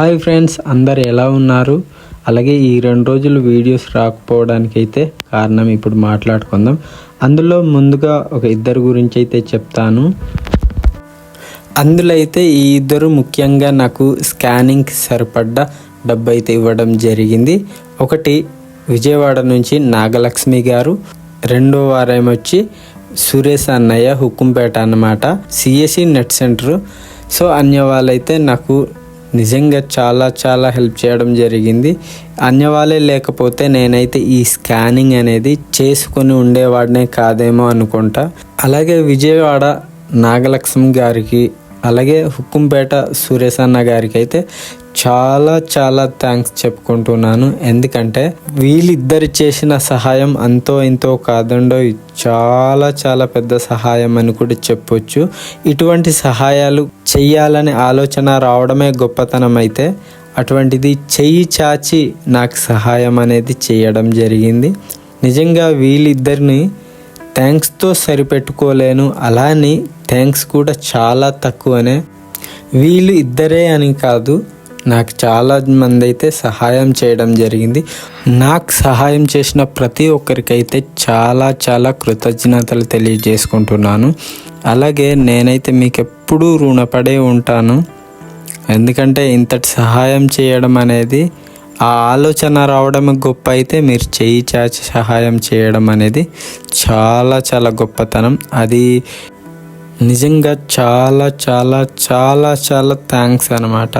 Hi friends అందరు ఎలా ఉన్నారు? అలాగే ఈ రెండు రోజులు వీడియోస్ రాకపోవడానికి అయితే కారణం ఇప్పుడు మాట్లాడుకుందాం. అందులో ముందుగా ఒక ఇద్దరు గురించి అయితే చెప్తాను. అందులో అయితే ఈ ఇద్దరు ముఖ్యంగా నాకు స్కానింగ్కి సరిపడ్డ డబ్బు అయితే ఇవ్వడం జరిగింది. ఒకటి విజయవాడ నుంచి నాగలక్ష్మి గారు రెండో వారం వచ్చి సురేష్ అన్నయ్య హుకుంపేట అన్నమాట సిఎస్సి నెట్ సెంటర్. సో అన్య వాళ్ళైతే నాకు నిజంగా చాలా చాలా హెల్ప్ చేయడం జరిగింది. అన్యవాళ్ళే లేకపోతే నేనైతే ఈ స్కానింగ్ అనేది చేసుకొని ఉండేవాడినే కాదేమో అనుకుంటా. అలాగే విజయవాడ నాగలక్ష్మి గారికి అలాగే హుక్కుంపేట సురేశన్న అన్న గారికి అయితే చాలా చాలా థ్యాంక్స్ చెప్పుకుంటున్నాను. ఎందుకంటే వీళ్ళిద్దరు చేసిన సహాయం అంతో ఇంతో కాదండో చాలా చాలా పెద్ద సహాయం అని కూడా చెప్పొచ్చు. ఇటువంటి సహాయాలు చెయ్యాలనే ఆలోచన రావడమే గొప్పతనం అయితే అటువంటిది చెయ్యి చాచి నాకు సహాయం అనేది చేయడం జరిగింది. నిజంగా వీళ్ళిద్దరిని థ్యాంక్స్తో సరిపెట్టుకోలేను అలానే థ్యాంక్స్ కూడా చాలా తక్కువనే. వీళ్ళు ఇద్దరే అని కాదు నాకు చాలా మంది అయితే సహాయం చేయడం జరిగింది. నాకు సహాయం చేసిన ప్రతి ఒక్కరికైతే చాలా చాలా కృతజ్ఞతలు తెలియజేసుకుంటున్నాను. అలాగే నేనైతే మీకు ఎప్పుడూ రుణపడే ఉంటాను. ఎందుకంటే ఇంతటి సహాయం చేయడం అనేది ఆ ఆలోచన రావడం గొప్ప అయితే మీరు చేయి చాచి సహాయం చేయడం అనేది చాలా చాలా గొప్పతనం. అది నిజంగా చాలా చాలా చాలా చాలా థ్యాంక్స్ అనమాట